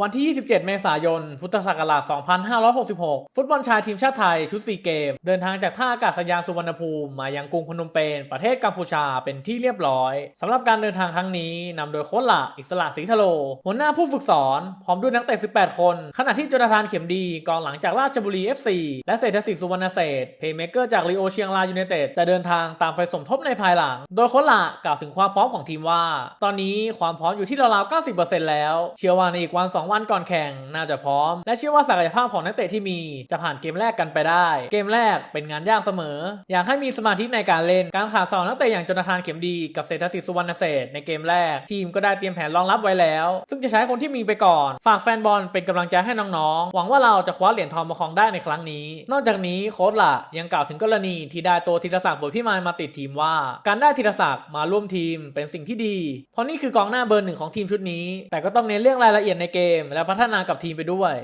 วันที่ 27 เมษายน พุทธศักราช 2566 ฟุตบอลชายทีมชาติไทยชุดซีเกม เดินทางจากท่าอากาศยานสุวรรณภูมิ มายังกรุงพนมเปญประเทศกัมพูชาเป็นที่เรียบร้อย สำหรับการเดินทางครั้งนี้นำโดยโค้ชหลักอิสระศรีทะโล หัวหน้าผู้ฝึกสอน พร้อมด้วยนักเตะ 18 คน ขณะที่จนทานเข็มดีกองหลังจากราชบุรี FC และเศรษฐศิษย์สุวรรณเศษเพย์เมเกอร์จากลีโอเชียงรายยูไนเต็ดจะเดินทางตามไปสมทบในภายหลัง โดยโค้ชหลักกล่าวถึงความพร้อมของทีมว่า ตอนนี้ความพร้อมอยู่ที่ราวๆ90%แล้วเชื่อว่าในอีกวัน2วันก่อนแข่งน่าจะพร้อม และเชื่อว่าศักยภาพของนักเตะที่มี จะผ่านเกมแรกกันไปได้ เกมแรกเป็นงานยากเสมอ อยากให้มีสมาธิในการเล่น การขาดสองนักเตะอย่างจนทานเข็มดีกับเศรษฐศิษย์สุวรรณเศษในเกมแรก ทีมก็ได้เตรียมแผนรองรับไว้แล้ว ซึ่งจะใช้คนที่มีไปก่อน ฝากแฟนบอลเป็นกำลังใจให้น้องๆ หวังว่าเราจะคว้าเหรียญทองมาครองได้ในครั้งนี้ นอกจากนี้โค้ชล่ะยังกล่าวถึงกรณีที่ได้ตัวธีรศักดิ์บุพิมายมาติดทีมว่า การได้ธีรศักดิ์มาร่วมทีมเป็นสิ่งที่ดี เพราะนี่คือกองหน้าเบอร์หนึ่งของทีมชุดนี้ แต่ก็ต้องเน้นเรื่องรายละเอียดในเกมและพัฒนากับทีมไปด้วย